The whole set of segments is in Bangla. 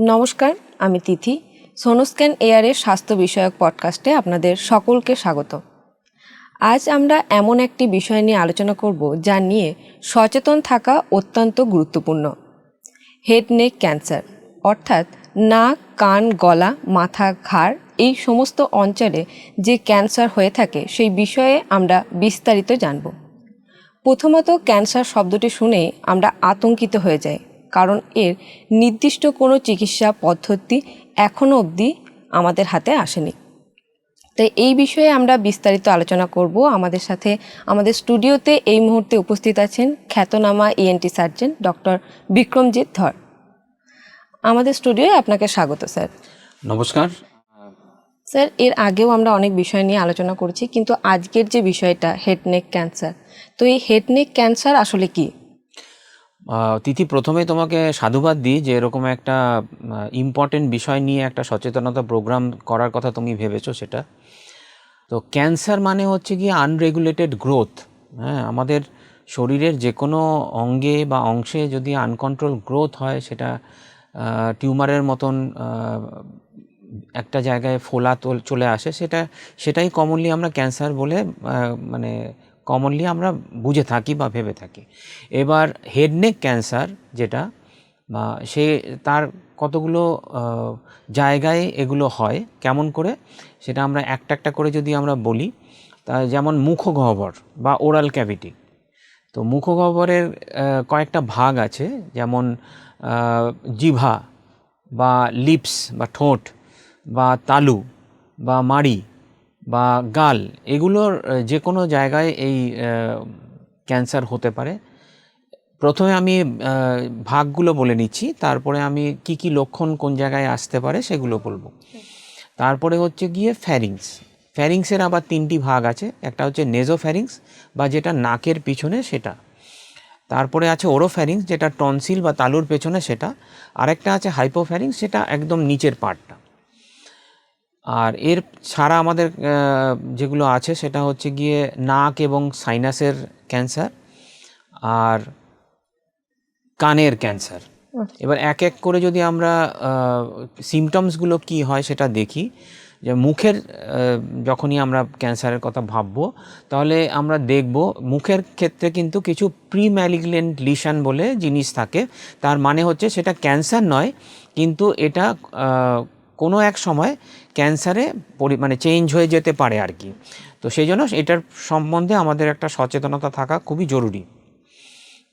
নমস্কার, আমি তিথি। সোনোস্ক্যান এয়ারের স্বাস্থ্য বিষয়ক পডকাস্টে আপনাদের সকলকে স্বাগত। আজ আমরা এমন একটি বিষয় নিয়ে আলোচনা করব যা নিয়ে সচেতন থাকা অত্যন্ত গুরুত্বপূর্ণ। হেড নেক ক্যান্সার অর্থাৎ নাক, কান, গলা, মাথা, ঘাড় এই সমস্ত অঞ্চলে যে ক্যান্সার হয়ে থাকে সেই বিষয়ে আমরা বিস্তারিত জানব। প্রথমত ক্যান্সার শব্দটি শুনে আমরা আতঙ্কিত হয়ে যাই। কারণ এর নির্দিষ্ট কোনো চিকিৎসা পদ্ধতি এখনও অবধি আমাদের হাতে আসেনি। তাই এই বিষয়ে আমরা বিস্তারিত আলোচনা করব। আমাদের সাথে আমাদের স্টুডিওতে এই মুহূর্তে উপস্থিত আছেন খ্যাতনামা ইএনটি সার্জন ডক্টর বিক্রমজিৎ ধর। আমাদের স্টুডিওয়ে আপনাকে স্বাগত স্যার। নমস্কার। স্যার এর আগেও আমরা অনেক বিষয় নিয়ে আলোচনা করেছি কিন্তু আজকের যে বিষয়টা হেড নেক ক্যান্সার তো এই হেড নেক ক্যান্সার আসলে কি? তিথি প্রথমে তোমাকে সাধুবাদ দিই যে এরকম একটা ইম্পর্টেন্ট বিষয় নিয়ে একটা সচেতনতা প্রোগ্রাম করার কথা তুমি ভেবেছো সেটা। তো ক্যান্সার মানে হচ্ছে কি আনরেগুলেটেড গ্রোথ হ্যাঁ আমাদের শরীরের যে কোনো অঙ্গে বা অংশে যদি আনকন্ট্রোল গ্রোথ হয়, সেটা টিউমারের মতন একটা জায়গায় ফোলা চলে আসে, সেটা, সেটাই কমনলি আমরা ক্যান্সার বলে মানে কমনলি আমরা বুঝে থাকি বা ভেবে থাকি। এবার হেড নেক ক্যান্সার যেটা, বা সে তার কতগুলো জায়গায় এগুলো হয়, কেমন করে, সেটা আমরা একটা একটা করে যদি আমরা বলি, তা যেমন মুখগহ্বর বা ওরাল ক্যাভিটি তো মুখগহ্বরের কয়েকটা ভাগ আছে, যেমন জিভা বা লিপস বা ঠোঁট বা তালু বা মাড়ি বা গাল, এগুলোর যে কোনো জায়গায় এই ক্যান্সার হতে পারে। প্রথমে আমি ভাগগুলো বলে নিচ্ছি। তারপরে আমি কি কি লক্ষণ কোন জায়গায় আসতে পারে সেগুলো বলব। তারপরে হচ্ছে গিয়ে ফ্যারিংস ফ্যারিংসের আবার তিনটি ভাগ আছে। একটা হচ্ছে নেজোফ্যারিংস বা যেটা নাকের পিছনে সেটা। তারপরে আছে ওরোফ্যারিংস যেটা টনসিল বা তালুর পেছনে সেটা। আরেকটা আছে হাইপোফ্যারিংস সেটা একদম নিচের পার্টটা আর এর ছাড়া আমাদের যেগুলো আছে সেটা হচ্ছে গিয়ে নাক এবং সাইনাসের ক্যান্সার আর কানের ক্যান্সার এবার এক এক করে যদি আমরা সিমটমসগুলো কি হয় সেটা দেখি যে মুখের যখনই আমরা ক্যান্সারের কথা ভাববো তাহলে আমরা দেখব মুখের ক্ষেত্রে কিন্তু কিছু প্রি ম্যালিগনেন্ট লিশন বলে জিনিস থাকে। তার মানে হচ্ছে সেটা ক্যান্সার নয় কিন্তু এটা কোনো এক সময় ক্যান্সারে মানে চেঞ্জ হয়ে যেতে পারে আর কি। তো সেই জন্য এটার সম্বন্ধে আমাদের একটা সচেতনতা থাকা খুবই জরুরি।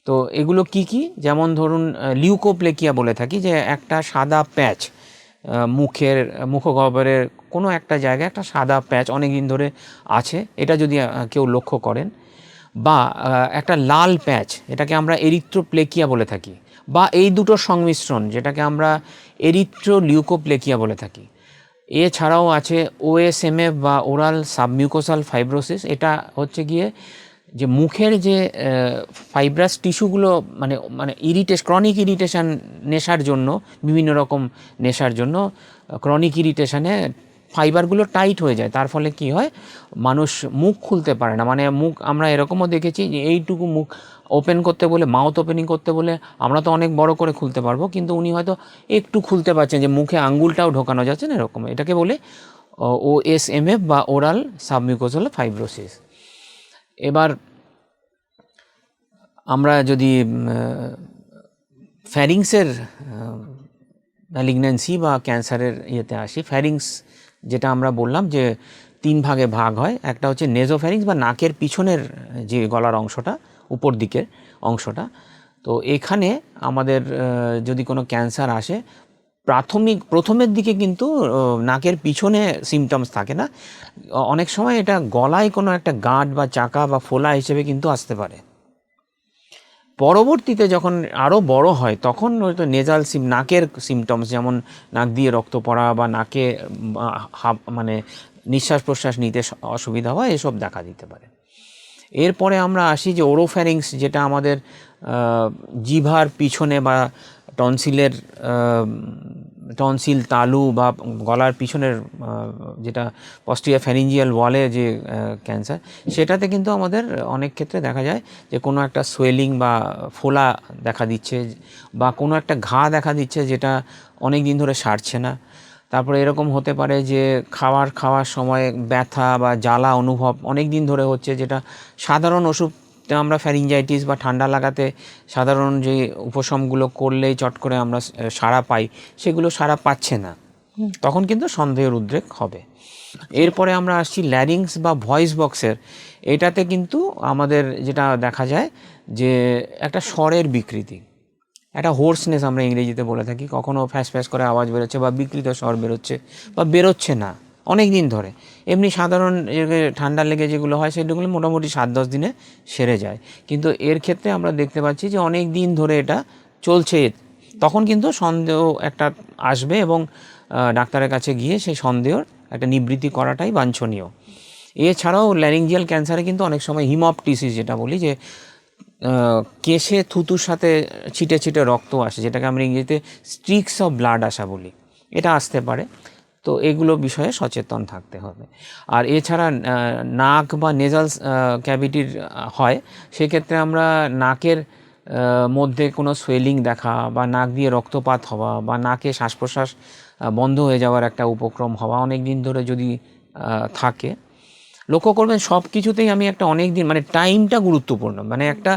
তো এগুলো কি কি? যেমন ধরুন লিউকোপ্লেকিয়া বলে থাকি যে একটা সাদা প্যাচ মুখের, মুখগহ্বরের কোনো একটা জায়গায় একটা সাদা প্যাচ অনেক দিন ধরে আছে, এটা যদি কেউ লক্ষ্য করেন। বা একটা লাল প্যাচ, এটাকে আমরা এরিথ্রোপ্লেকিয়া বলে থাকি। বা এই দুটোর সংমিশ্রণ, যেটাকে আমরা এরিথ্রো লিউকোপ্লেকিয়া বলে থাকি। এছাড়াও আছে ওএসএমএফ বা ওরাল সাবমিউকোসাল ফাইব্রোসিস। এটা হচ্ছে গিয়ে যে মুখের যে ফাইব্রাস টিস্যুগুলো মানে মানে ইরিটেশ ক্রনিক ইরিটেশান নেশার জন্য, বিভিন্ন রকম নেশার জন্য ক্রনিক ইরিটেশনে ফাইবারগুলো টাইট হয়ে যায়, তার ফলে কি হয়? মানুষ মুখ খুলতে পারে না। মানে মুখ আমরা এরকমও দেখেছি যে এইটুকু মুখ ওপেন করতে বলে মাউথ ওপেনিং করতে বলে আমরা তো অনেক বড় করে খুলতে পারব। কিন্তু উনি হয়তো একটু খুলতে পারছেন যে মুখে আঙ্গুলটাও ঢোকানো যাচ্ছে না এরকম। এটাকে বলে ও এস এম এফ বা ওরাল সাবমিউকোসাল ফাইব্রোসিস এবার আমরা যদি ফ্যারিংসের ম্যালিগন্যান্সি বা ক্যান্সারের ইয়েতে আসি ফ্যারিংস যেটা আমরা বললাম যে তিন ভাগে ভাগ হয়। একটা হচ্ছে নেজোফ্যারিংস বা নাকের পিছনের যে গলার অংশটা উপর দিকের অংশটা। তো এখানে আমাদের যদি কোনো ক্যান্সার আসে, প্রাথমিক, প্রথমের দিকে কিন্তু নাকের পিছনে সিমটমস থাকে না। অনেক সময় এটা গলায় কোনো একটা গাঁট বা চাকা বা ফোলা হিসেবে কিন্তু আসতে পারে। পরবর্তীতে যখন আরও বড় হয়, তখন হয়তো নেজাল সিম নাকের সিমটমস যেমন নাক দিয়ে রক্ত পড়া বা নাকে মানে নিঃশ্বাস প্রশ্বাস নিতে অসুবিধা হয়, এসব দেখা দিতে পারে। এরপরে আমরা আসি যে ওরোফ্যারিংস যেটা আমাদের জিভার পিছনে বা টনসিলের টনসিল, তালু বা গলার পিছনের যেটা পস্টিয়া ফ্যারিঞ্জিয়াল ওয়ালে যে ক্যান্সার সেটাতে কিন্তু আমাদের অনেক ক্ষেত্রে দেখা যায় যে কোনো একটা সোয়েলিং বা ফোলা দেখা দিচ্ছে বা কোনো একটা ঘা দেখা দিচ্ছে যেটা অনেক দিন ধরে সারছে না। তারপরে এরকম হতে পারে যে খাবার খাওয়ার সময় ব্যথা বা জ্বালা অনুভব অনেক দিন ধরে হচ্ছে যেটা সাধারণ ওষুধ আমরা ফ্যারিঞ্জাইটিস বা ঠান্ডা লাগাতে সাধারণ যে উপশমগুলো করলেই চট করে আমরা সাড়া পাই সেগুলো সাড়া পাচ্ছে না। তখন কিন্তু সন্দেহের উদ্রেক হবে। এরপরে আমরা আসছি ল্যারিংস বা ভয়েস বক্সের এটাতে কিন্তু আমাদের যেটা দেখা যায় যে একটা স্বরের বিকৃতি। একটা হোর্সনেস আমরা ইংরেজিতে বলে থাকি কখনো ফ্যাস ফ্যাস করে আওয়াজ বেরোচ্ছে বা বিকৃত স্বর বেরোচ্ছে বা বেরোচ্ছে না। অনেক দিন ধরে। এমনি সাধারণ ঠান্ডা লেগে যেগুলো হয় সেগুলো মোটামুটি সাত দশ দিনে সেরে যায়। কিন্তু এর ক্ষেত্রে আমরা দেখতে পাচ্ছি যে অনেক দিন ধরে এটা চলছে। তখন কিন্তু সন্দেহ একটা আসবে এবং ডাক্তারের কাছে গিয়ে সেই সন্দেহর একটা নিবৃত্তি করাটাই বাঞ্ছনীয়। এছাড়াও ল্যারিঞ্জিয়াল ক্যান্সারে কিন্তু অনেক সময় হিমপটিসিস যেটা বলি যে কেশে থুতুর সাথে ছিটে ছিটে রক্ত আসে, যেটাকে আমরা ইংরেজিতে স্ট্রিক্স অফ ব্লাড আসা বলি। এটা আসতে পারে। তো এগুলো বিষয়ে সচেতন থাকতে হবে। আর এছাড়া নাক বা নেজাল ক্যাভিটির হয়, সেক্ষেত্রে আমরা নাকের মধ্যে কোনো সোয়েলিং দেখা বা নাক দিয়ে রক্তপাত হওয়া বা নাকে শ্বাস প্রশ্বাস বন্ধ হয়ে যাওয়ার একটা উপক্রম হওয়া অনেক দিন ধরে যদি থাকে, লক্ষ্য করবেন সব কিছুতেই আমি একটা অনেক দিন মানে টাইমটা গুরুত্বপূর্ণ। মানে একটা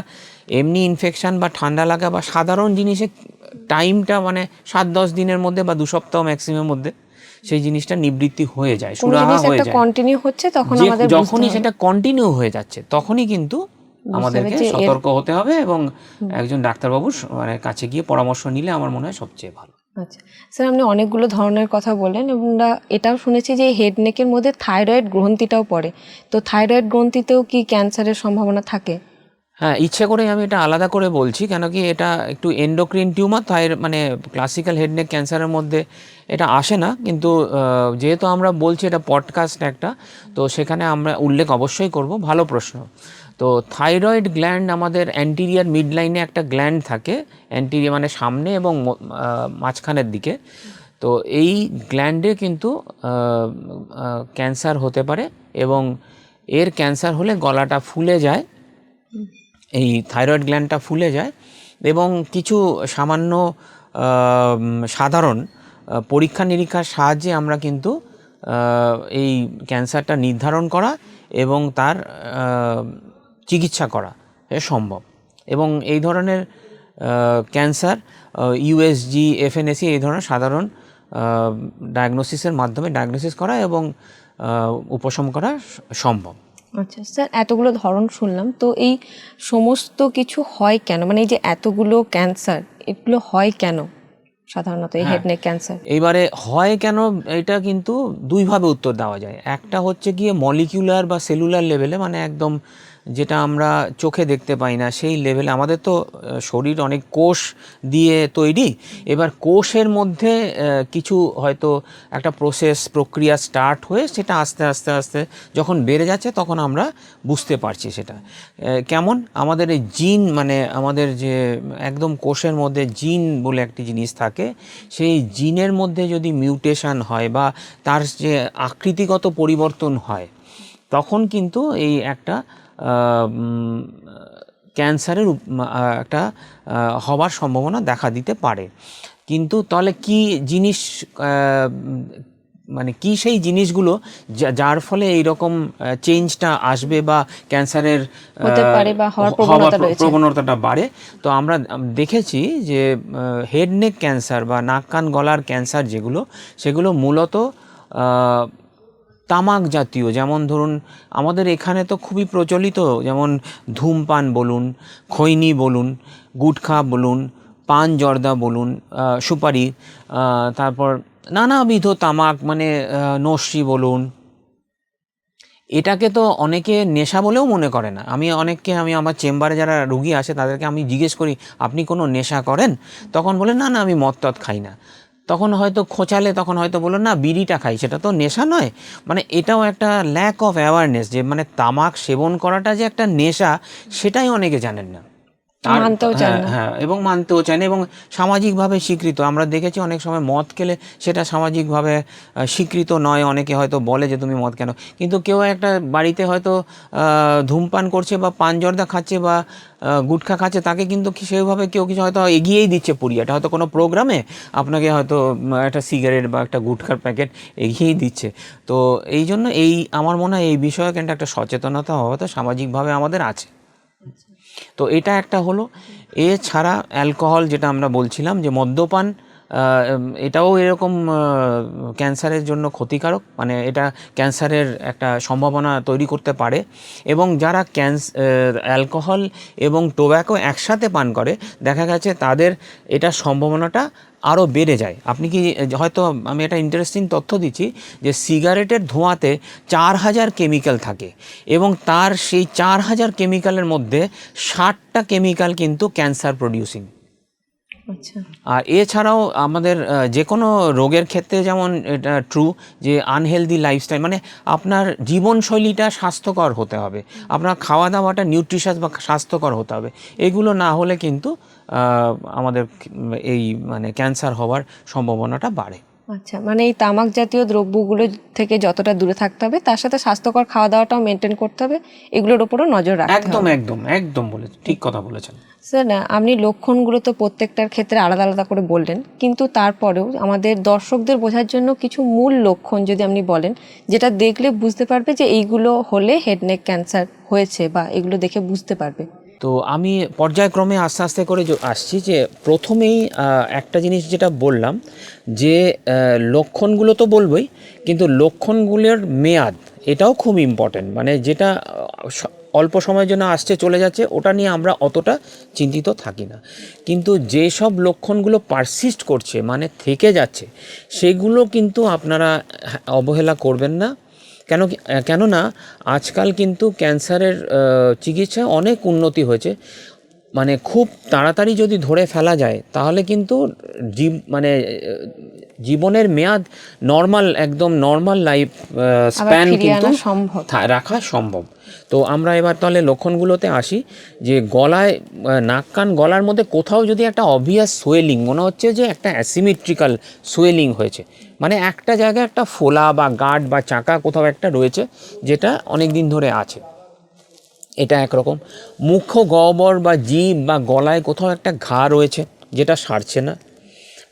এমনি ইনফেকশান বা ঠান্ডা লাগা বা সাধারণ জিনিসে টাইমটা মানে সাত দশ দিনের মধ্যে বা দু সপ্তাহ ম্যাক্সিমাম মধ্যে সেই জিনিসটা নিবৃত্তি হয়ে যায় সুরাহা হয়ে যায়। কন্টিনিউ হচ্ছে তখন আমাদের যখনই সেটা কন্টিনিউ হয়ে যাচ্ছে তখনই কিন্তু আমাদেরকে সতর্ক হতে হবে এবং একজন ডাক্তারবাবুর মানে কাছে গিয়ে পরামর্শ নিলে আমার মনে হয় সবচেয়ে ভালো। আচ্ছা স্যার আপনি অনেকগুলো ধরনের কথা বলেন এবং এটাও শুনেছি যে হেড নেকের মধ্যে থাইরয়েড গ্রন্থিটাও পড়ে। তো থাইরয়েড গ্রন্থিতেও কি ক্যান্সারের সম্ভাবনা থাকে? হ্যাঁ ইচ্ছে করে আমি এটা আলাদা করে বলছি, কেন কি এটা একটু এন্ডোক্রিন টিউমার তাই মানে ক্লাসিক্যাল হেডনেক ক্যান্সারের মধ্যে এটা আসে না, কিন্তু যেহেতু আমরা বলছি এটা পডকাস্ট একটা, তো সেখানে আমরা উল্লেখ অবশ্যই করব, ভালো প্রশ্ন। তো থাইরয়েড গ্ল্যান্ড আমাদের অ্যান্টিরিয়ার মিড লাইনে একটা গ্ল্যান্ড থাকে অ্যান্টিরিয়ার মানে সামনে এবং মাঝখানের দিকে। তো এই গ্ল্যান্ডে কিন্তু ক্যান্সার হতে পারে এবং এর ক্যান্সার হলে গলাটা ফুলে যায়। এই থাইরয়েড গ্ল্যান্ডটা ফুলে যায় এবং কিছু সামান্য সাধারণ পরীক্ষা নিরীক্ষার সাহায্যে আমরা কিন্তু এই ক্যান্সারটা নির্ধারণ করা এবং তার চিকিৎসা করা সম্ভব। এবং এই ধরনের ক্যান্সার ইউএসজি এফএনএসি এই ধরনের সাধারণ ডায়াগনোসিসের মাধ্যমে ডায়াগনোসিস করা এবং উপশম করা সম্ভব। আচ্ছা স্যার এতগুলো ধরন শুনলাম। তো এই সমস্ত কিছু হয় কেন? মানে এই যে এতগুলো ক্যান্সার এগুলো হয় কেন? সাধারণত এই হেড নেক ক্যান্সার। এইবারে হয় কেন? এটা কিন্তু দুইভাবে উত্তর দেওয়া যায়। একটা হচ্ছে গিয়ে মলিকিউলার বা সেলুলার লেভেলে মানে একদম যেটা আমরা চোখে দেখতে পাই না, সেই লেভেলে আমাদের তো শরীর অনেক কোষ দিয়ে তৈরি। এবার কোষের মধ্যে কিছু হয়তো একটা প্রসেস প্রক্রিয়া স্টার্ট হয়ে সেটা আস্তে আস্তে আস্তে যখন বেড়ে যাচ্ছে তখন আমরা বুঝতে পারছি সেটা। কেমন? আমাদের এই জিন মানে আমাদের যে একদম কোষের মধ্যে জিন বলে একটি জিনিস থাকে, সেই জিনের মধ্যে যদি মিউটেশন হয় বা তার যে আকৃতিগত পরিবর্তন হয়, তখন কিন্তু এই একটা ক্যান্সারের একটা হওয়ার সম্ভাবনা দেখা দিতে পারে কিন্তু তাহলে কি জিনিস মানে কি সেই জিনিসগুলো যার ফলে এইরকম চেঞ্জটা আসবে বা ক্যান্সারের। প্রবণতাটা বাড়ে তো আমরা দেখেছি যে হেড নেক ক্যান্সার বা নাক কান গলার ক্যান্সার যেগুলো সেগুলো মূলত তামাক জাতীয়, যেমন ধরুন আমাদের এখানে তো খুবই প্রচলিত, যেমন ধূমপান বলুন, খৈনি বলুন, গুটখা বলুন, পান জর্দা বলুন সুপারি তারপর নানাবিধ তামাক মানে নস্যি বলুন। এটাকে তো অনেকে নেশা বলেও মনে করে না। আমি অনেককে, আমি আমার চেম্বারে যারা রুগী আসে তাদেরকে আমি জিজ্ঞেস করি, আপনি কোনো নেশা করেন? তখন বলে, না না, আমি মদ টদ খাই না। তখন হয়তো খোঁচালে তখন হয়তো বলল, না, বিড়িটা খাই। সেটা তো নেশা নয়। মানে এটাও একটা ল্যাক অফ অ্যাওয়ারনেস যে মানে তামাক সেবন করাটা যে একটা নেশা, সেটাই অনেকে জানেন না। মানতেও চান হ্যাঁ, না। হ্যাঁ এবং মানতেও চায় না এবং সামাজিকভাবে স্বীকৃত। আমরা দেখেছি অনেক সময় মদ খেলে সেটা সামাজিকভাবে স্বীকৃত নয়। অনেকে হয়তো বলে যে তুমি মদ কেন? কিন্তু কেউ একটা বাড়িতে হয়তো ধূমপান করছে বা পান জর্দা খাচ্ছে বা গুটখা খাচ্ছে তাকে কিন্তু সেভাবে কেউ কিছু হয়তো এগিয়েই দিচ্ছে পুরিয়াটা হয়তো কোনো প্রোগ্রামে আপনাকে হয়তো একটা সিগারেট বা একটা গুটখার প্যাকেট এগিয়েই দিচ্ছে। তো এই জন্য এই আমার মনে হয় এই বিষয়ে কিন্তু একটা সচেতনতা হওয়া তো সামাজিকভাবে আমাদের আছে। তো এটা একটা হলো। এছাড়া অ্যালকোহল যেটা আমরা বলছিলাম যে মদ্যপান এটাও এরকম ক্যান্সারের জন্য ক্ষতিকারক। মানে এটা ক্যান্সারের একটা সম্ভাবনা তৈরি করতে পারে। এবং যারা ক্যান্স অ্যালকোহল এবং টোব্যাকো একসাথে পান করে, দেখা গেছে তাদের এটা সম্ভাবনাটা আরও বেড়ে যায়। আপনি কি, হয়তো আমি একটা ইন্টারেস্টিং তথ্য দিচ্ছি যে সিগারেটের ধোঁয়াতে চার হাজার কেমিক্যাল থাকে এবং তার সেই চার হাজার কেমিক্যালের মধ্যে ষাটটা কেমিক্যাল কিন্তু ক্যান্সার প্রডিউসিং আর এছাড়াও আমাদের যে কোনো রোগের ক্ষেত্রে যেমন এটা ট্রু যে আনহেলদি লাইফস্টাইল মানে আপনার জীবনশৈলীটা স্বাস্থ্যকর হতে হবে। আপনার খাওয়া দাওয়াটা নিউট্রিশাস বা স্বাস্থ্যকর হতে হবে। এগুলো না হলে কিন্তু আমাদের এই মানে ক্যান্সার হওয়ার সম্ভাবনাটা বাড়ে। আচ্ছা মানে এই তামাক জাতীয় দ্রব্যগুলো থেকে যতটা দূরে থাকতে হবে তার সাথে স্বাস্থ্যকর খাওয়া দাওয়াটাও মেনটেন করতে হবে এগুলোর উপরও নজর রাখতে হবে। একদম একদম একদম বলে ঠিক কথা বলেছেন। স্যার না আপনি লক্ষণগুলো তো প্রত্যেকটার ক্ষেত্রে আলাদা আলাদা করে বললেন কিন্তু তারপরেও আমাদের দর্শকদের বোঝার জন্য কিছু মূল লক্ষণ যদি আপনি বলেন যেটা দেখলে বুঝতে পারবে যে এইগুলো হলে হেড নেক ক্যান্সার হয়েছে বা এগুলো দেখে বুঝতে পারবে। তো আমি পর্যায়ক্রমে আস্তে আস্তে করে আসছি যে প্রথমেই একটা জিনিস যেটা বললাম যে লক্ষণগুলো তো বলবই, কিন্তু লক্ষণগুলোর মেয়াদ এটাও খুব ইম্পর্টেন্ট মানে যেটা অল্প সময়ের জন্য আসছে, চলে যাচ্ছে, ওটা নিয়ে আমরা অতটা চিন্তিত থাকি না। কিন্তু যেসব লক্ষণগুলো পারসিস্ট করছে মানে থেকে যাচ্ছে, সেগুলো কিন্তু আপনারা অবহেলা করবেন না। কেন কেননা আজকাল কিন্তু ক্যান্সারের চিকিৎসায় চিকিৎসা অনেক উন্নতি হয়েছে মানে খুব তাড়াতাড়ি যদি ধরে ফেলা যায় তাহলে কিন্তু জীব মানে জীবনের মেয়াদ নর্মাল একদম নর্মাল লাইফ স্প্যান কিন্তু সম্ভব। রাখা সম্ভব তো আমরা এবার তাহলে লক্ষণগুলোতে আসি, যে গলায় নাক কান গলার মধ্যে কোথাও যদি একটা অবভিয়াস সোয়েলিং মনে হচ্ছে যে একটা অ্যাসিমেট্রিক্যাল সোয়েলিং হয়েছে মানে একটা জায়গায় একটা ফোলা বা গাঢ় বা চাকা কোথাও একটা রয়েছে যেটা অনেক দিন ধরে আছে। এটা একরকম। মুখ্য গহ্বর বা জীব বা গলায় কোথাও একটা ঘা রয়েছে যেটা সারছে না।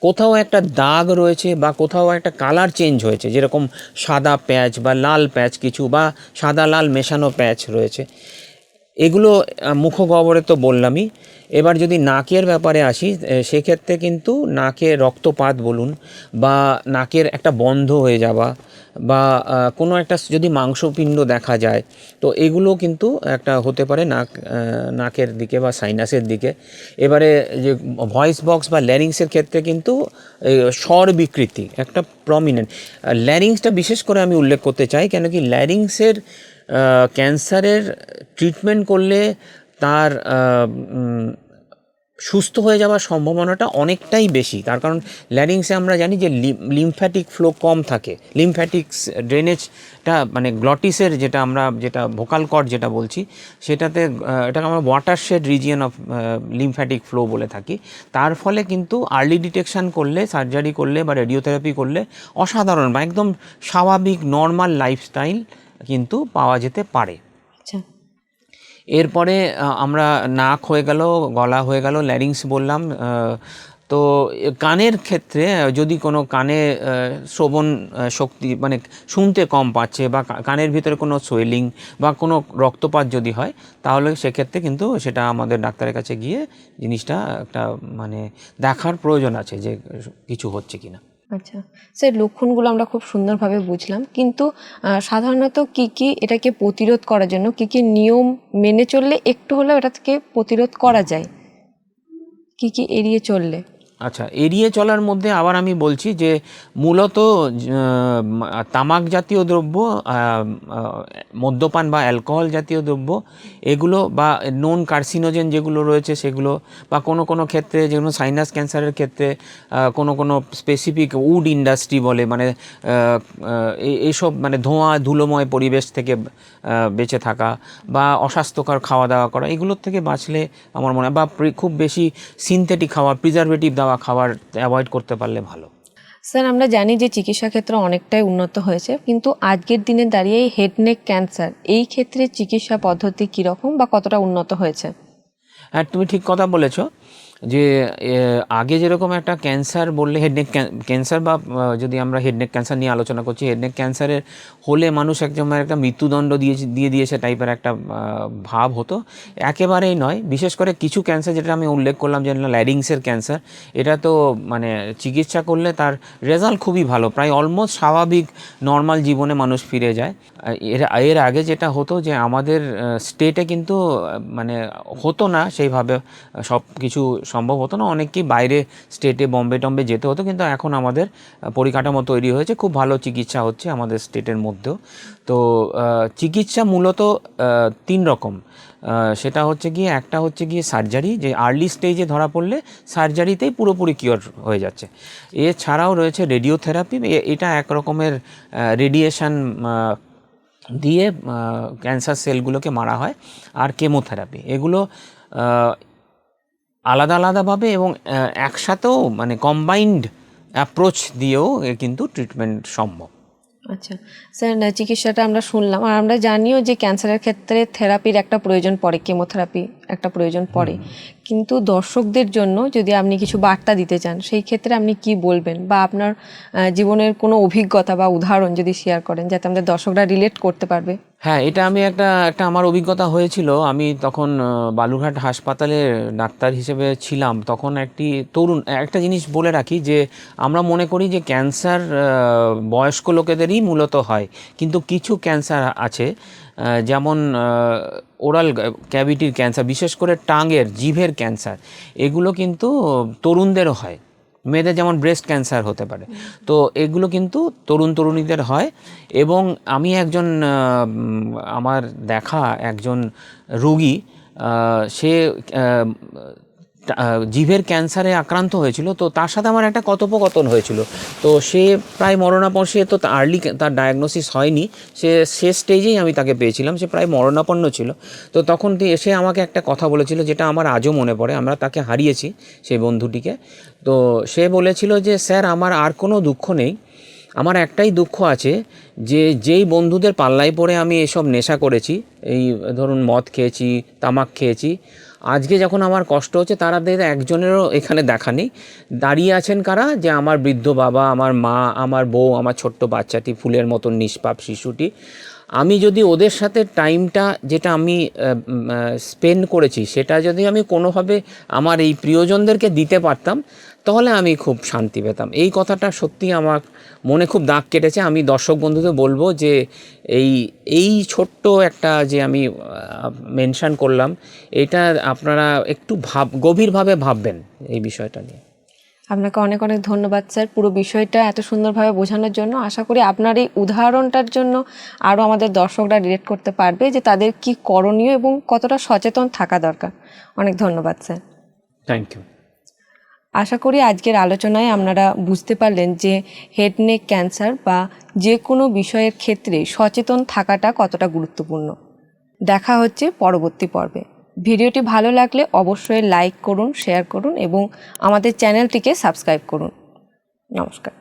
কোথাও একটা দাগ রয়েছে বা কোথাও একটা কালার চেঞ্জ হয়েছে, যেরকম সাদা প্যাচ বা লাল প্যাচ কিছু বা সাদা লাল মেশানো প্যাচ রয়েছে। এগুলো মুখগহ্বরে তো বললামই এবার যদি নাকের ব্যাপারে আসি সেক্ষেত্রে কিন্তু নাকে রক্তপাত বলুন বা নাকের একটা বন্ধ হয়ে যাওয়া বা কোনো একটা যদি মাংসপিণ্ড দেখা যায়, তো এগুলো কিন্তু একটা হতে পারে নাক নাকের দিকে বা সাইনাসের দিকে। এবারে যে ভয়েস বক্স বা ল্যারিংসের ক্ষেত্রে কিন্তু স্বর বিকৃতি একটা প্রমিনেন্ট ল্যারিংসটা বিশেষ করে আমি উল্লেখ করতে চাই, কেন কি ল্যারিংসের ক্যান্সারের ট্রিটমেন্ট করলে তার সুস্থ হয়ে যাওয়ার সম্ভাবনাটা অনেকটাই বেশি। তার কারণ ল্যারিংসে আমরা জানি যে লিমফ্যাটিক ফ্লো কম থাকে। লিমফ্যাটিক্স ড্রেনেজটা মানে গ্লটিসের যেটা আমরা, যেটা ভোকাল কর্ড যেটা বলছি, সেটাতে এটাকে আমরা watershed region of lymphatic flow বলে থাকি। তার ফলে কিন্তু আর্লি ডিটেকশন করলে, সার্জারি করলে বা রেডিওথেরাপি করলে অসাধারণ বা একদম স্বাভাবিক, নর্মাল লাইফস্টাইল কিন্তু পাওয়া যেতে পারে। এরপরে আমরা নাক হয়ে গেল, গলা হয়ে গেল ল্যারিংস বললাম তো কানের ক্ষেত্রে যদি কোনো কানে শ্রবণ শক্তি মানে শুনতে কম পাচ্ছে বা কানের ভিতরে কোনো সোয়েলিং বা কোনো রক্তপাত যদি হয়, তাহলে সেক্ষেত্রে কিন্তু সেটা আমাদের ডাক্তারের কাছে গিয়ে জিনিসটা একটা মানে দেখার প্রয়োজন আছে যে কিছু হচ্ছে কিনা। আচ্ছা। স্যার, লক্ষণগুলো আমরা খুব সুন্দরভাবে বুঝলাম। কিন্তু সাধারণত কি কি এটাকে প্রতিরোধ করার জন্য, কি কি নিয়ম মেনে চললে একটু হলেও এটা থেকে প্রতিরোধ করা যায়? কি কি এড়িয়ে চললে? আচ্ছা এড়িয়ে চলার মধ্যে আবার আমি বলছি যে মূলত তামাক জাতীয় দ্রব্য মদ্যপান বা অ্যালকোহল জাতীয় দ্রব্য, এগুলো বা নন কার্সিনোজেন যেগুলো রয়েছে সেগুলো বা কোনো কোনো ক্ষেত্রে, যেগুলো সাইনাস ক্যান্সারের ক্ষেত্রে কোনো কোনো স্পেসিফিক উড ইন্ডাস্ট্রি বলে মানে এইসব মানে ধোঁয়া, ধুলোময় পরিবেশ থেকে বেঁচে থাকা বা অস্বাস্থ্যকর খাওয়া দাওয়া করা, এগুলোর থেকে বাঁচলে আমার মনে হয়, বা খুব বেশি সিনথেটিক খাওয়া প্রিজারভেটিভ দেওয়া খাবার অ্যাভয়েড করতে পারলে ভালো। স্যার আমরা জানি যে চিকিৎসা ক্ষেত্র অনেকটাই উন্নত হয়েছে কিন্তু আজকের দিনে দাঁড়িয়ে হেড নেক ক্যান্সার এই ক্ষেত্রে চিকিৎসা পদ্ধতি কীরকম বা কতটা উন্নত হয়েছে? হ্যাঁ তুমি ঠিক কথা বলেছ। যে আগে যেরকম একটা ক্যান্সার বললে হেডনেক ক্যান্সার বা যদি আমরা হেডনেক ক্যান্সার নিয়ে আলোচনা করছি হেডনেক ক্যান্সারের হলে মানুষ একজন একটা মৃত্যুদণ্ড দিয়ে দিয়ে দিয়েছে টাইপের একটা ভাব হতো। একেবারেই নয়। বিশেষ করে কিছু ক্যান্সার যেটা আমি উল্লেখ করলাম যে ল্যারিংসের ক্যান্সার এটা তো মানে চিকিৎসা করলে তার রেজাল্ট খুবই ভালো। প্রায় অলমোস্ট স্বাভাবিক নর্মাল জীবনে মানুষ ফিরে যায়। এর এর আগে যেটা হতো যে, আমাদের স্টেটে কিন্তু মানে হতো না সেইভাবে সব কিছু সম্ভব হতো না। অনেককেই বাইরে স্টেটে বম্বে টম্বে যেতে হতো, কিন্তু এখন আমাদের পরিকাঠামো তৈরি হয়েছে। খুব ভালো চিকিৎসা হচ্ছে আমাদের স্টেটের মধ্যেও। তো চিকিৎসা মূলত তিন রকম। সেটা হচ্ছে গিয়ে, একটা হচ্ছে গিয়ে সার্জারি যে আর্লি স্টেজে ধরা পড়লে সার্জারিতেই পুরোপুরি কিওর হয়ে যাচ্ছে। এছাড়াও রয়েছে রেডিওথেরাপি এটা এক রকমের রেডিয়েশন দিয়ে ক্যান্সার সেলগুলোকে মারা হয়। আর কেমোথেরাপি এগুলো আলাদা আলাদাভাবে এবং একসাথেও মানে কম্বাইন্ড অ্যাপ্রোচ দিয়েও কিন্তু ট্রিটমেন্ট সম্ভব। আচ্ছা। স্যার চিকিৎসাটা আমরা শুনলাম। আর আমরা জানিও যে ক্যান্সারের ক্ষেত্রে থেরাপির একটা প্রয়োজন পড়ে কেমোথেরাপি একটা প্রয়োজন পড়ে। কিন্তু দর্শকদের জন্য যদি আপনি কিছু বার্তা দিতে চান, সেই ক্ষেত্রে আপনি কি বলবেন? বা আপনার জীবনের কোনো অভিজ্ঞতা বা উদাহরণ যদি শেয়ার করেন, যাতে আমাদের দর্শকরা রিলেট করতে পারবে? হ্যাঁ এটা আমি একটা একটা আমার অভিজ্ঞতা হয়েছিল। আমি তখন বালুরঘাট হাসপাতালে ডাক্তার হিসেবে ছিলাম। তখন একটি তরুণ, একটা জিনিস বলে রাখি যে, আমরা মনে করি যে ক্যান্সার বয়স্ক লোকেদেরই মূলত হয়। কিন্তু কিছু ক্যান্সার আছে যেমন ওরাল ক্যাভিটির ক্যান্সার, বিশেষ করে টাঙের, জিভের ক্যান্সার, এগুলো কিন্তু তরুণদেরও হয়। মেয়েদের যেমন ব্রেস্ট ক্যান্সার হতে পারে। তো এগুলো কিন্তু তরুণ তরুণীদের হয় এবং আমি একজন আমার দেখা একজন রুগী সে জিভের ক্যান্সারে আক্রান্ত হয়েছিল। তো তার সাথে আমার একটা কথোপকথন হয়েছিল। তো সে প্রায় মরণাপন্ন তো আর্লি তার ডায়াগনোসিস হয়নি। সে শেষ স্টেজেই আমি তাকে পেয়েছিলাম। সে প্রায় মরণাপন্ন ছিল। তো তখন সে আমাকে একটা কথা বলেছিল যেটা আমার আজও মনে পড়ে। আমরা তাকে হারিয়েছি সেই বন্ধুটিকে। তো সে বলেছিল যে, স্যার, আমার আর কোনো দুঃখ নেই। আমার একটাই দুঃখ আছে যে, যেই বন্ধুদের পাল্লায় পড়ে আমি এসব নেশা করেছি, এই ধরুন মদ খেয়েছি, তামাক খেয়েছি আজকে যখন আমার কষ্ট হচ্ছে তাদের একজনেরও এখানে দেখা নেই। দাঁড়িয়ে আছেন কারা? যে আমার বৃদ্ধ বাবা, আমার মা, আমার বউ, আমার ছোট্ট বাচ্চাটি, ফুলের মতন নিষ্পাপ শিশুটি। আমি যদি ওদের সাথে টাইমটা যেটা আমি স্পেন্ড করেছি, সেটা যদি আমি কোনোভাবে আমার এই প্রিয়জনদেরকে দিতে পারতাম তাহলে আমি খুব শান্তি পেতাম। এই কথাটা সত্যি আমার মনে খুব দাগ কেটেছে। আমি দর্শক বন্ধুদের বলব যে এই এই ছোট্ট একটা যে আমি মেনশান করলাম এটা আপনারা একটু ভাব গভীরভাবে ভাববেন এই বিষয়টা নিয়ে। আপনাকে অনেক অনেক ধন্যবাদ স্যার পুরো বিষয়টা এত সুন্দরভাবে বোঝানোর জন্য। আশা করি আপনার এই উদাহরণটার জন্য আরও আমাদের দর্শকরা রিলেট করতে পারবে যে তাদের কি করণীয় এবং কতটা সচেতন থাকা দরকার। অনেক ধন্যবাদ স্যার। থ্যাংক ইউ আশা করি আজকের আলোচনায় আপনারা বুঝতে পারলেন যে হেড নেক ক্যান্সার বা যে কোনো বিষয়ের ক্ষেত্রে সচেতন থাকাটা কতটা গুরুত্বপূর্ণ। দেখা হচ্ছে পরবর্তী পর্বে। ভিডিওটি ভালো লাগলে অবশ্যই লাইক করুন শেয়ার করুন এবং আমাদের চ্যানেলটিকে সাবস্ক্রাইব করুন। নমস্কার।